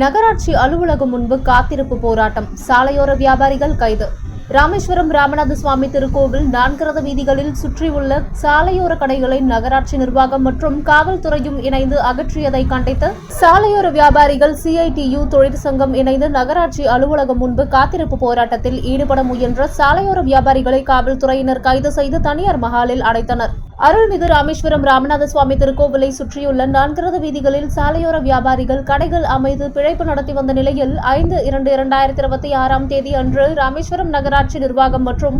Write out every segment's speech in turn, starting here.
நகராட்சி அலுவலகம் முன்பு காத்திருப்பு போராட்டம். சாலையோர வியாபாரிகள் கைது. ராமேஸ்வரம் ராமநாத சுவாமி திருக்கோவில் நான்கரத வீதிகளில் சுற்றியுள்ள சாலையோர கடைகளை நகராட்சி நிர்வாகம் மற்றும் காவல்துறையும் இணைந்து அகற்றியதை கண்டித்து சாலையோர வியாபாரிகள் சிஐடியு தொழிற்சங்கம் இணைந்து நகராட்சி அலுவலகம் முன்பு காத்திருப்பு போராட்டத்தில் ஈடுபட முயன்ற சாலையோர வியாபாரிகளை காவல்துறையினர் கைது செய்து தனியார் மஹாலில் அடைத்தனர். அருள்மிகு ராமேஸ்வரம் ராமநாத சுவாமி திருக்கோவிலை சுற்றியுள்ள நான்கிறது வீதிகளில் சாலையோர வியாபாரிகள் கடைகள் அமைத்து பிழைப்பு நடத்தி வந்த நிலையில் ஐந்து இரண்டு இரண்டாயிரத்தி இருபத்தி ஆறாம் தேதி அன்று ராமேஸ்வரம் நகராட்சி நிர்வாகம் மற்றும்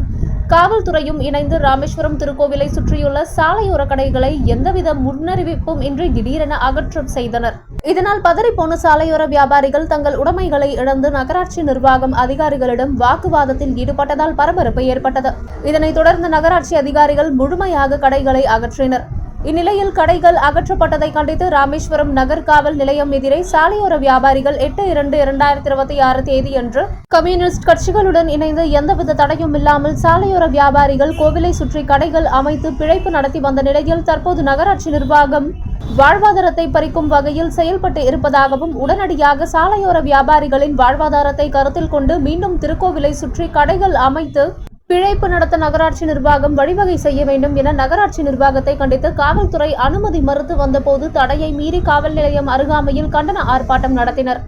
காவல்துறையும் இணைந்து ராமேஸ்வரம் திருக்கோவிலை சுற்றியுள்ள சாலையோர கடைகளை எந்தவித முன்னறிவிப்பும் இன்றி திடீரென அகற்றம் செய்தனர். இதனால் பதறிப்போன சாலையோர வியாபாரிகள் தங்கள் உடைமைகளை இழந்து நகராட்சி நிர்வாகம் அதிகாரிகளிடம் வாக்குவாதத்தில் ஈடுபட்டதால் பரபரப்பு ஏற்பட்டது. இதனைத் தொடர்ந்து நகராட்சி அதிகாரிகள் முழுமையாக கடைகளை அகற்றினர். இந்நிலையில் கடைகள் அகற்றப்பட்டதை கண்டித்து ராமேஸ்வரம் நகர் காவல் நிலையம் எதிரே சாலையோர வியாபாரிகள் எட்டு இரண்டு இரண்டாயிரத்தி இருபத்தி ஆறு தேதியன்று கம்யூனிஸ்ட் கட்சிகளுடன் இணைந்து எந்தவித தடையும் இல்லாமல் சாலையோர வியாபாரிகள் கோவிலை சுற்றி கடைகள் அமைத்து பிழைப்பு நடத்தி வந்த நிலையில் தற்போது நகராட்சி நிர்வாகம் வாழ்வாதாரத்தை பறிக்கும் வகையில் செயல்பட்டு இருப்பதாகவும் உடனடியாக சாலையோர வியாபாரிகளின் வாழ்வாதாரத்தை கருத்தில் கொண்டு மீண்டும் திருக்கோவிலை சுற்றி கடைகள் அமைத்து பிழைப்பு நடத்த நகராட்சி நிர்வாகம் வழிவகை செய்ய வேண்டும் என நகராட்சி நிர்வாகத்தை கண்டித்து காவல்துறை அனுமதி மறுத்து வந்தபோது தடையை மீறி காவல் நிலையம் அருகாமையில் கண்டன ஆர்ப்பாட்டம் நடத்தினர்.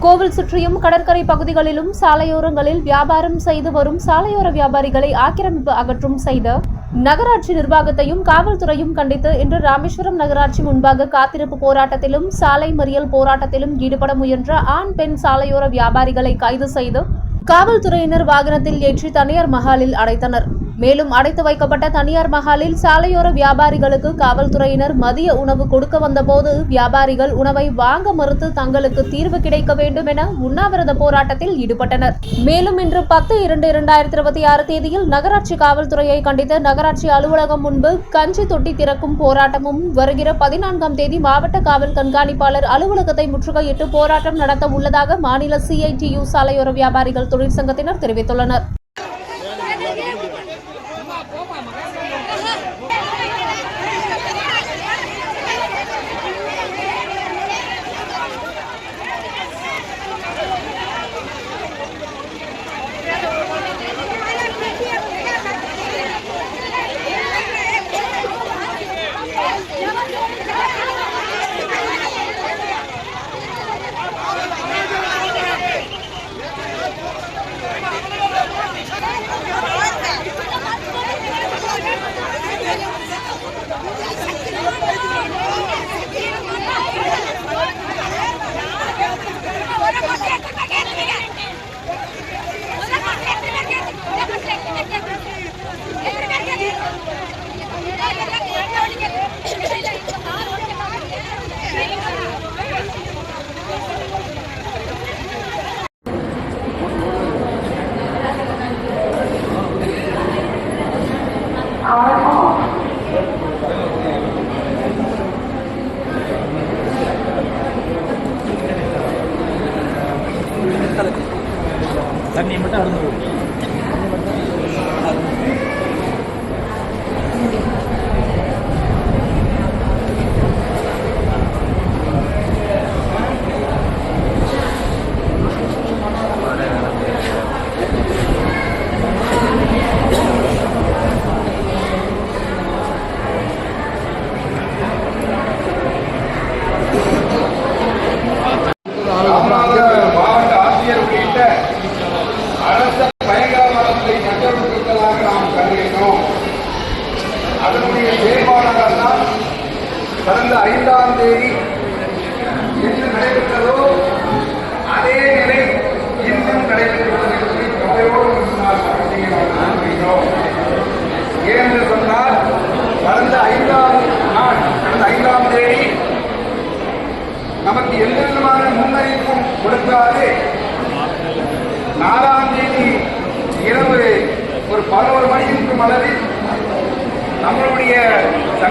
கோவில் சுற்றியும் கடற்கரை பகுதிகளிலும் சாலையோரங்களில் வியாபாரம் செய்து வரும் சாலையோர வியாபாரிகளை ஆக்கிரமிப்பு அகற்றும் செய்த நகராட்சி நிர்வாகத்தையும் காவல்துறையும் கண்டித்து இன்று ராமேஸ்வரம் நகராட்சி முன்பாக காத்திருப்பு போராட்டத்திலும் சாலை மறியல் போராட்டத்திலும் ஈடுபட முயன்ற ஆண் பெண் சாலையோர வியாபாரிகளை கைது செய்து காவல்துறையினர் வாகனத்தில் ஏற்றி தனியார் மஹாலில் அடைத்தனர். மேலும் அடைத்து வைக்கப்பட்ட தனியார் மஹாலில் சாலையோர வியாபாரிகளுக்கு காவல்துறையினர் மதிய உணவு கொடுக்க வந்தபோது வியாபாரிகள் உணவை வாங்க மறுத்து தங்களுக்கு தீர்வு கிடைக்க வேண்டும் என உண்ணாவிரத போராட்டத்தில் ஈடுபட்டனர். மேலும் இன்று பத்து இரண்டு இரண்டாயிரத்தி இருபத்தி ஆறு தேதியில் நகராட்சி காவல்துறையை கண்டித்து நகராட்சி அலுவலகம் முன்பு கஞ்சி தொட்டி திறக்கும் போராட்டமும் வருகிற பதினான்காம் தேதி மாவட்ட காவல் கண்காணிப்பாளர் அலுவலகத்தை முற்றுகையிட்டு போராட்டம் நடத்த உள்ளதாக மாநில சிஐடியு சாலையோர வியாபாரிகள் தொழிற்சங்கத்தினர் தெரிவித்துள்ளனர்.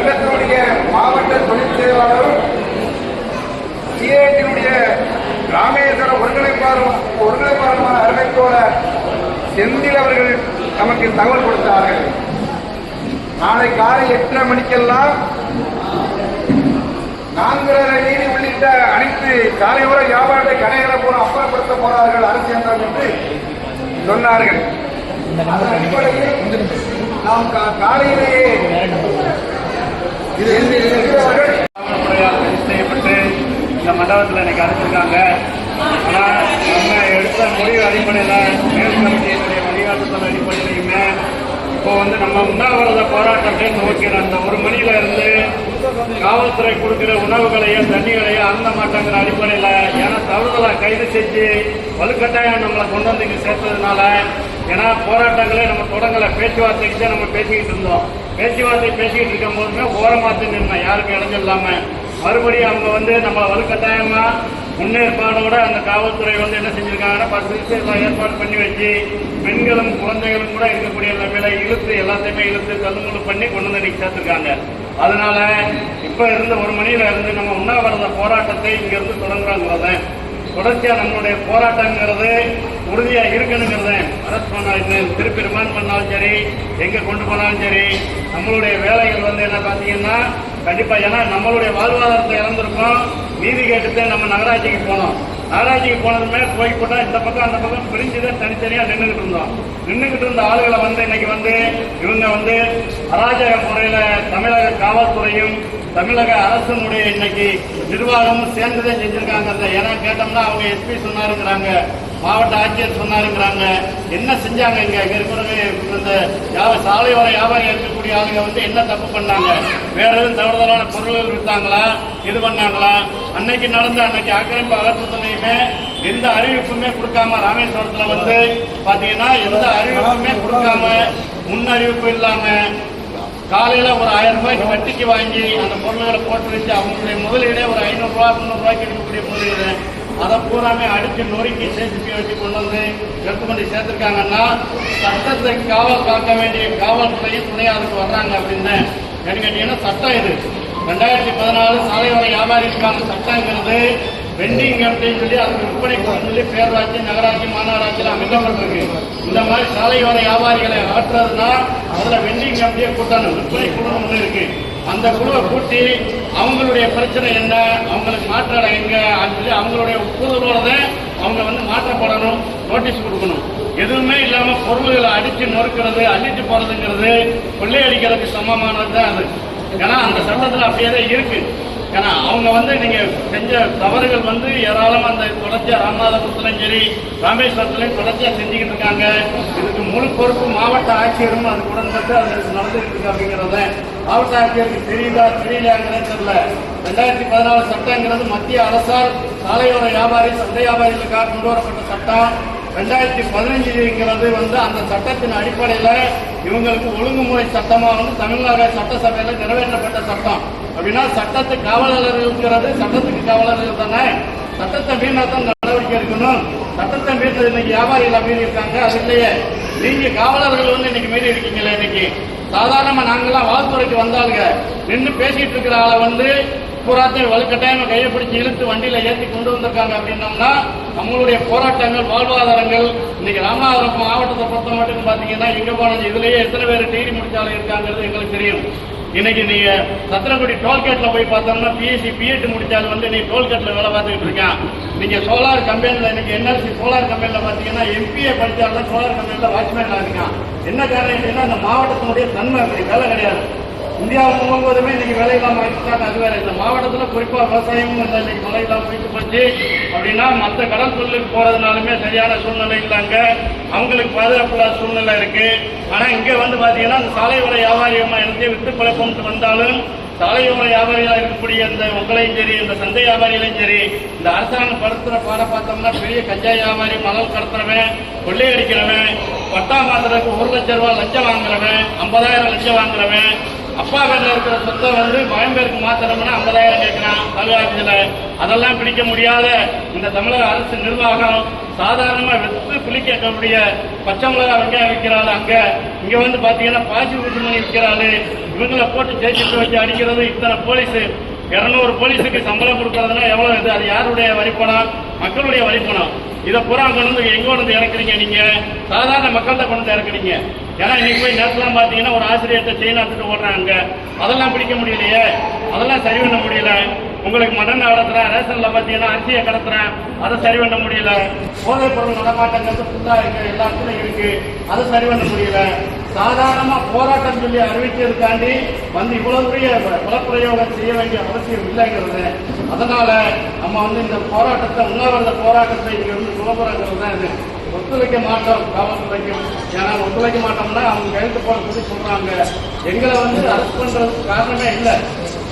சங்கத்தினுடைய மாவட்ட தொழில் செயலாளரும் சிஐடியுடைய ராமேஸ்வர ஒருங்கிணைப்பாளரும் ஒருங்கிணைப்பாளருமான அறிவித்தோழர் செந்தில் அவர்கள் நமக்கு தகவல் கொடுத்தார்கள். நாளை காலை எட்டரை மணிக்கெல்லாம் நான்கரை வீதி உள்ளிட்ட அனைத்து சாலையோர வியாபாரத்தை கடைகளை போல அப்புறப்படுத்த போறார்கள் அரசு என்றால் என்று சொன்னார்கள். அதன் அடிப்படையில் நாம் காலையிலேயே செய்யப்பட்டு இந்த மண்டபத்தில் இன்னைக்கு அடைச்சிருக்காங்க ஆனால் நம்ம எடுத்த முடிவு அடிப்படையில் மேல் கமிட்டியினுடைய வழிகாட்டுதல் அடிப்படையிலையுமே இப்போ வந்து நம்ம உண்ணாவிரத போராட்டத்தை துவக்கிற அந்த ஒரு மணியில இருந்து காவல்துறை கொடுக்கிற உணவுகளையும் தண்ணிகளையும் அருந்த மாட்டாங்கிற அடிப்படையில் ஏன்னா தவறுதலாக கைது செஞ்சு வலுக்கட்டாயம் நம்மளை கொண்டு வந்து இங்கே சேர்த்ததுனால ஏன்னா போராட்டங்களே நம்ம தொடங்கலை பேச்சுவார்த்தைக்கு தான் நம்ம பேசிக்கிட்டு இருந்தோம். பேச்சுவார்த்தை பேசிக்கிட்டு இருக்கும் போதுமே ஓரமாத்து நின்ன யாருக்கும் இடைஞ்சல் இல்லாமல் மறுபடியும் அவங்க வந்து நம்மளை வலுக்கட்டாயமாக முன்னேற்பாடோட அந்த காவல்துறை வந்து என்ன செஞ்சிருக்காங்கன்னா பஸ் எல்லாம் ஏற்பாடு பண்ணி வச்சு பெண்களும் குழந்தைகளும் கூட இருக்கக்கூடிய நிலைமையில இழுத்து எல்லாத்தையுமே இழுத்து தள்ளுமுள்ளு பண்ணி கொண்டு வந்து இன்னைக்கு சேர்த்துருக்காங்க. அதனால இப்போ இருந்த ஒரு மணியில இருந்து நம்ம உண்ணாவிரத போராட்டத்தை இங்கேருந்து தொடங்குறாங்கிறத தொடர்ச்சியா நம்மளுடைய போராட்டங்கிறது உறுதியாக அரசு திருப்பி ரிமாண்ட் பண்ணாலும் சரி எங்க கொண்டு போனாலும் சரி நம்மளுடைய வேலைகள் வந்து என்ன பாத்தீங்கன்னா கண்டிப்பா ஏன்னா நம்மளுடைய வாழ்வாதாரத்தை இழந்திருக்கோம் நீதி கேட்டுட்டு நம்ம நகராட்சிக்கு போனோம். நகராட்சிக்கு போனதுமே போய் கூட இந்த பக்கம் அந்த பக்கம் பிரிஞ்சுதான் தனித்தனியா நின்றுகிட்டு இருந்தோம். நின்றுகிட்டு இருந்த ஆளுகளை வந்து இன்னைக்கு வந்து இவங்க வந்து அராஜக முறையில தமிழக காவல்துறையும் தமிழக அரசனுடைய இன்னைக்கு நிர்வாகமும் சேர்ந்துதான் செஞ்சிருக்காங்க ஏன்னா கேட்டோம்னா அவங்க எஸ்பி சொன்னாருங்கிறாங்க மாவட்ட ஆட்சியர் சொன்னாருங்கிறாங்க. என்ன செஞ்சாங்க இங்க? இங்க இருக்கிறவங்க இந்த வியா- சாலையோர வியாபாரம் இருக்கக்கூடிய ஆளுங்க வந்து என்ன தப்பு பண்ணாங்க? வேற எதுவும் தவறுதலான பொருள்கள் வித்தாங்களா? இது பண்ணாங்களா? அன்னைக்கு நடந்த அன்னைக்கு ஆக்கிரமிப்பு அகற்றத்துலையுமே எந்த அறிவிப்புமே கொடுக்காம ராமேஸ்வரத்துல வந்து பாத்தீங்கன்னா எந்த அறிவிப்புமே கொடுக்காம முன்னறிவிப்பு இல்லாம காலையில ஒரு ஆயிரம் ரூபாய்க்கு வட்டிக்கு வாங்கி அந்த பொருள்களை போட்டு வச்சு அவங்களுடைய முதலீடே ஒரு ஐநூறு ரூபாய் முந்நூறு ரூபாய்க்கு இருக்கக்கூடிய முதலீடு. அதை பூராமே அடிச்சு நொறுக்கி சேர்த்து வச்சு கொண்டு வந்து எடுத்து சேர்த்திருக்காங்கன்னா சட்டத்தை காவல் காக்க வேண்டிய காவல்துறையும் துணை அதுக்கு வர்றாங்க அப்படின்னு என்ன கேட்டீங்கன்னா சட்டம் இது. ரெண்டாயிரத்தி பதினாலு சாலையோர வியாபாரிக்கான சட்டங்கிறது வெண்டிங் அப்படின்னு சொல்லி அதுக்கு விற்பனை சொல்லி பேரூராட்சி நகராட்சி மாநகராட்சியில் அமைக்கப்பட்டிருக்கு. இந்த மாதிரி சாலையோர வியாபாரிகளை ஆற்றுறதுனா அதுல வெண்டிங் கம்பெனியை கூட்டணும் விற்பனை குழு ஒன்று இருக்கு. அந்த குழுவை கூட்டி அவங்களுடைய பிரச்சனை என்ன அவங்களுக்கு மாற்றம் எங்க அப்படின்னு சொல்லி அவங்களுடைய ஒப்புதலோட அவங்க வந்து மாற்றப்படணும் நோட்டீஸ் கொடுக்கணும். எதுவுமே இல்லாம பொருள்களை அடிச்சு நொறுக்கிறது அள்ளிட்டு போறதுங்கிறது கொள்ளையடிக்கிறதுக்கு சமமானது தான் அது. ஏன்னா அந்த சட்டத்தில் அப்படியே தான் இருக்கு. ஏன்னா அவங்க வந்து நீங்க செஞ்ச தவறுகள் வந்து ஏராளமாக அந்த தொடர்ச்சியா ராமநாதபுரத்துலயும் சரி ராமேஸ்வரத்துலயும் தொடர்ச்சியா செஞ்சுக்கிட்டு இருக்காங்க. இதுக்கு முழு பொறுப்பு மாவட்ட ஆட்சியரும் அது கூட அது நடந்துகிட்டு இருக்கு அப்படிங்கிறத மாவட்ட ஆட்சியருக்கு தெரியுதா தெரியலையாங்கிறது தெரியல. ரெண்டாயிரத்தி பதினாலு சட்டங்கிறது மத்திய அரசால் சாலையோர வியாபாரி சந்தை வியாபாரிகளுக்காக கொண்டு வரப்பட்ட சட்டம். ரெண்டாயிரத்தி பதினஞ்சுங்கிறது வந்து அந்த சட்டத்தின் அடிப்படையில் இவங்களுக்கு ஒழுங்குமுறை சட்டமா வந்து தமிழ்நாடு சட்டசபையில் நிறைவேற்றப்பட்ட சட்டம். அப்படின்னா சட்டத்து காவலர்களுங்கிறது சட்டத்துக்கு காவலர்கள் தானே. சட்டத்தை மீறினாதான் நடவடிக்கை எடுக்கணும். சட்டத்தை மீறினது இன்னைக்கு வியாபாரிகள் மீறி இருக்காங்க அது இல்லையே. நீங்க காவலர்கள் வந்து இன்னைக்கு மீறி இருக்கீங்களே இன்னைக்கு. சாதாரணமா நாங்கெல்லாம் வாழ்த்துறைக்கு வந்தாலுங்க நின்று பேசிட்டு இருக்கிற ஆளை வந்து பூராத்தையும் வலுக்கட்டாயமா கையை பிடிச்சி இழுத்து வண்டியில ஏற்றி கொண்டு வந்திருக்காங்க அப்படின்னோம்னா நம்மளுடைய போராட்டங்கள் வாழ்வாதாரங்கள் இன்னைக்கு ராமநாதபுரம் மாவட்டத்தை பொறுத்த மட்டும் பாத்தீங்கன்னா எங்க போனது இதுலயே எத்தனை பேர் டிகிரி முடிச்சாலும் இருக்காங்கிறது எங்களுக்கு தெரியும். இன்னைக்கு நீங்க சத்திரங்குடி டோல்கேட்ல போய் பார்த்தோம்னா பிஎஸ்சி பிஎட் முடிச்சாலும் வந்து நீ டோல்கேட்ல வேலை பார்த்துக்கிட்டு இருக்கேன். நீங்க சோலார் கம்பெனில இன்னைக்கு என்எல்சி சோலார் கம்பெனில பாத்தீங்கன்னா எம்பிஏ படிச்சாலும் சோலார் கம்பெனில வாட்ச்மேன் இருக்கான். என்ன காரணம் என்ன அந்த மாவட்டத்தினுடைய தன்மை வேலை கிடையாது. இந்தியாவுக்கு முழுவதுமே இன்னைக்கு வேலை இல்லாமல் ஆயிடுச்சாங்க அது வேற இந்த மாவட்டத்தில் குறிப்பாக விவசாயமும் இந்த இன்னைக்கு மழை இல்லாம போயிட்டு போச்சு. அப்படின்னா மற்ற கடன் தொழிலுக்கு போறதுனாலுமே சரியான சூழ்நிலை இல்லைங்க. அவங்களுக்கு பாதுகாப்பு இல்லாத சூழ்நிலை இருக்கு. ஆனால் இங்கே வந்து பார்த்தீங்கன்னா அந்த சாலையோர வியாபாரியமா எனக்கு வித்து பழப்பம்ட்டு வந்தாலும் சாலையோர வியாபாரிகளாக இருக்கக்கூடிய இந்த உங்களையும் சரி இந்த சந்தை வியாபாரிகளையும் சரி இந்த அரசாங்கம் படுத்துகிற பாட பார்த்தோம்னா பெரிய கஞ்சா வியாபாரி மணல் கடத்துறவன் கொள்ளையடிக்கிறவன் பட்டா மாத்திரத்துக்கு ஒரு லட்சம் ரூபாய் லஞ்சம் வாங்குறவன் ஐம்பதாயிரம் லட்சம் வாங்குறவன் அப்பா பேர்ல இருக்கிற சொத்தை வந்து மகன் பேருக்கு மாத்தணும்னா ஐம்பதாயிரம் கேட்கிறான் தமிழகத்துல அதெல்லாம் பிடிக்க முடியாத இந்த தமிழக அரசு நிர்வாகம் சாதாரணமா வெத்து புளி கேட்கக்கூடிய பச்சை மிளகா வெங்காயம் விற்கிறாள் அங்க. இங்க வந்து பாத்தீங்கன்னா பாசி ஊசி மணி விற்கிறாள். இவங்களை போட்டு ஜெயிச்சுட்டு வச்சு அடிக்கிறது இத்தனை போலீஸ். இருநூறு போலீஸுக்கு சம்பளம் கொடுக்கறதுனா எவ்வளவு இது? அது யாருடைய வரிப்பணம்? மக்களுடைய வரிப்பணம். இதை பூரா கொண்டு வந்து எங்க கொண்டு வந்து இறக்குறீங்க நீங்க? சாதாரண மக்கள்கிட்ட கொண்டு வந்து இறக்குறீங்க. ஏன்னா இன்னைக்கு போய் நேரத்துலாம் பார்த்தீங்கன்னா ஒரு ஆசிரியர்கிட்ட செயின் எடுத்துட்டு ஓடுறாங்க. அதெல்லாம் பிடிக்க முடியலையே. அதெல்லாம் சரி பண்ண முடியல. உங்களுக்கு மடன் கடத்துறேன் ரேஷன்ல பார்த்தீங்கன்னா அரிசியை கடத்துறேன். அதை சரி பண்ண முடியல. போதைப் பொருள் நடமாட்டங்கிறது ஃபுல்லாக இருக்கு. எல்லாத்துலையும் இருக்குது இருக்கு. அதை சரி பண்ண முடியல. சாதாரணமாக போராட்டம் சொல்லி அறிவித்ததுக்காண்டி வந்து இவ்வளவு பெரிய குலப்பிரயோகம் செய்ய வேண்டிய அவசியம் இல்லைங்கிறது. அதனால நம்ம வந்து இந்த போராட்டத்தை உண்ணாவிரத போராட்டத்தை இங்கே வந்து சுலபுறங்கிறது தான் இது. ஒத்துழைக்க மாட்டோம் காவல்துறைக்கும் ஏன்னா ஒத்துழைக்க மாட்டோம்னா அவங்க கையெழுத்து போட சொல்லி சொல்றாங்க. எங்களை வந்து அரெஸ்ட் பண்றதுக்கு காரணமே இல்லை.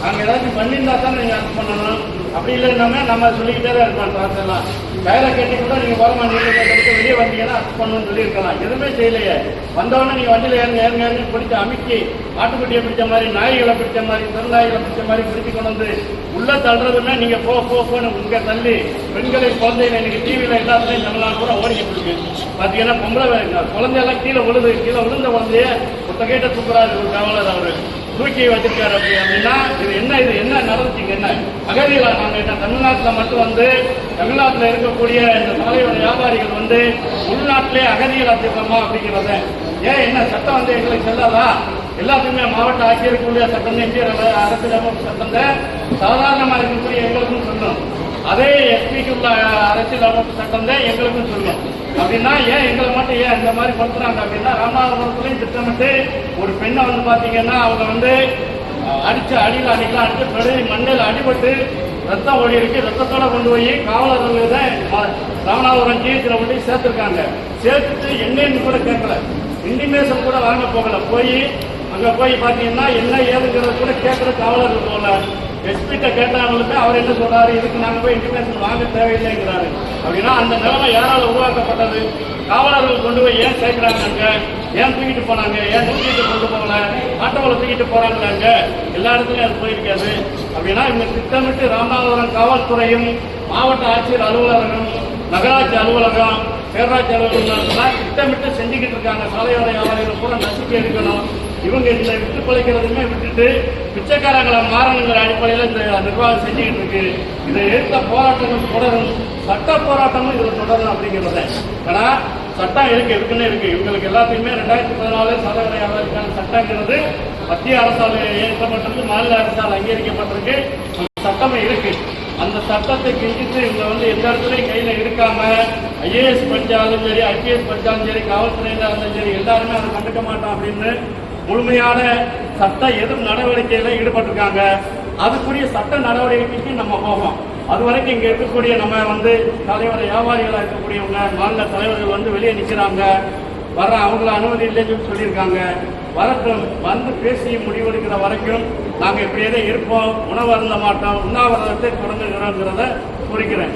நாங்க ஏதாச்சும் பண்ணியிருந்தா தான் நீங்க அரெஸ்ட் பண்ணணும். அப்படி இல்லைன்னா நம்ம சொல்லிக்கிட்டே தான் இருப்போம் ட்ரான்ஸ்லாம் வேலை கேட்டு கூட நீங்க போரமா நீங்க வெளியே வந்தீங்கன்னா அரெஸ்ட் பண்ணணும்னு சொல்லியிருக்கலாம். எதுவுமே செய்யலையே. வந்தவொடனே நீங்க வண்டியில் ஏறுங்க ஏறுங்க ஏறுங்க பிடிச்சி அமுக்கி ஆட்டுக்குட்டியை பிடிச்ச மாதிரி நாய்களை பிடிச்ச மாதிரி திருநாய்களை பிடிச்ச மாதிரி பிடிச்சி கொண்டு வந்து உள்ள தள்ளுறதுன்னா நீங்க போ போ போன்னு உங்க தள்ளி பெண்களை குழந்தைகளை இன்னைக்கு டிவியில எல்லாத்துலயும் தமிழ்நாடு கூட ஓடிக்கிட்டு இருக்கு. பாத்தீங்கன்னா பொம்பளை குழந்தையெல்லாம் கீழே விழுது கீழே விழுந்த குழந்தைய புத்தகைட்ட தூக்குறாரு ஒரு காவலர் அவரு. தூக்கி வச்சிருக்காரு அப்படி அப்படின்னா இது என்ன இது என்ன நடந்துச்சுங்க என்ன? அகதிகளா நாங்க என்ன தமிழ்நாட்டில் மட்டும் வந்து தமிழ்நாட்டில் இருக்கக்கூடிய இந்த சாலையோட வியாபாரிகள் வந்து உள்நாட்டிலே அகதிகள் வச்சிருக்கோமா அப்படிங்கிறத ஏன் என்ன சட்டம் வந்து எங்களுக்கு செல்லாதா? எல்லாத்துக்குமே மாவட்ட ஆட்சியருக்குள்ள சட்டம் எம்பியர் அரசியலமைப்பு சட்டம் தான் இருக்கக்கூடிய எங்களுக்கும் சொல்லணும். அதே எஸ்பிக்கு உள்ள அரசியல் அமைப்பு சட்டம் தான் எங்களுக்கும் சொல்லும் அப்படின்னா ஏன் எங்களை மட்டும் ஏன் இந்த மாதிரி படுத்துறாங்க அப்படின்னா ராமநாதபுரத்துலையும் திட்டமிட்டு ஒரு பெண்ணை வந்து பாத்தீங்கன்னா அவங்க வந்து அடிச்ச அடியில் அடிக்கலாம் அடிச்சு பெருதி மண்ணில் அடிபட்டு ரத்தம் ஓடி இருக்கு. ரத்தத்தோட கொண்டு போய் காவலர்கள் தான் ராமநாதபுரம் ஜிஹெச்சில் கொண்டு சேர்த்துருக்காங்க. சேர்த்துட்டு என்னன்னு கூட கேட்கல. இண்டிமேஷன் கூட வாங்க போகல. போய் அங்க போய் பாத்தீங்கன்னா என்ன ஏதுங்கிறத கூட கேட்கற காவலர்கள் போகல எஸ்பிட்ட கேட்டாங்களுமே அவர் என்ன சொல்றாரு? இதுக்கு நாங்க போய் இன்டிமேஷன் வாங்க தேவையில்லைங்கிறாரு. அப்படின்னா அந்த நிலைமை யாரால உருவாக்கப்பட்டது? காவலர்கள் கொண்டு போய் ஏன் சேர்க்கிறாங்க ஏன் தூக்கிட்டு போனாங்க? ஏன் தூக்கிட்டு கொண்டு போகல? ஆட்டோவில் தூக்கிட்டு போறாங்க எல்லா இடத்துலயும் அது போயிருக்காது. அப்படின்னா இவங்க திட்டமிட்டு ராமநாதபுரம் காவல்துறையும் மாவட்ட ஆட்சியர் அலுவலகம் நகராட்சி அலுவலகம் பேராட்சி அலுவலகம் திட்டமிட்டு செஞ்சுக்கிட்டு இருக்காங்க. சாலையோர வியாபாரிகள் கூட நசுக்கி எடுக்கணும். இவங்க இதில் விட்டு பிழைக்கிறதுமே விட்டுட்டு பிச்சைக்காரங்களை மாறணுங்கிற அடிப்படையில் இந்த நிர்வாகம் செஞ்சுக்கிட்டு இருக்கு. இதை எடுத்த போராட்டங்கள் தொடரும் சட்ட போராட்டமும் இதில் தொடரும் அப்படிங்கிறது. ஏன்னா சட்டம் இருக்கு இருக்குன்னு இருக்கு. இவங்களுக்கு எல்லாத்தையுமே ரெண்டாயிரத்தி பதினாலு சாலையோர சட்டங்கிறது மத்திய அரசால் ஏற்கப்பட்டிருக்கு மாநில அரசால் அங்கீகரிக்கப்பட்டிருக்கு. சட்டமே இருக்கு. அந்த சட்டத்தை கிழிச்சிட்டு இவங்க வந்து எந்த இடத்துலையும் கையில் இருக்காம ஐஏஎஸ் படிச்சாலும் சரி ஐபிஎஸ் படித்தாலும் சரி காவல்துறையில் இருந்தாலும் சரி எல்லாருமே அதை கண்டுக்க மாட்டோம் அப்படின்னு முழுமையான சட்ட எதிர் நடவடிக்கையில ஈடுபட்டிருக்காங்க. அதுக்குரிய சட்ட நடவடிக்கைக்கு நம்ம போவோம் அது வரைக்கும் இங்க இருக்கக்கூடிய நம்ம வந்து தலைவர் வியாபாரிகளா இருக்கக்கூடியவங்க மாநில தலைவர்கள் வந்து வெளியே நிக்கிறாங்க. வர அவங்கள அனுமதி இல்லைன்னு சொல்லியிருக்காங்க. வரட்டும் வந்து பேசி முடிவெடுக்கிற வரைக்கும் நாங்கள் இப்படியே தான் இருப்போம். உணவு அருந்த மாட்டோம். உண்ணாவிரதத்தை தொடங்குகிறோங்கிறத குறிக்கிறேன்.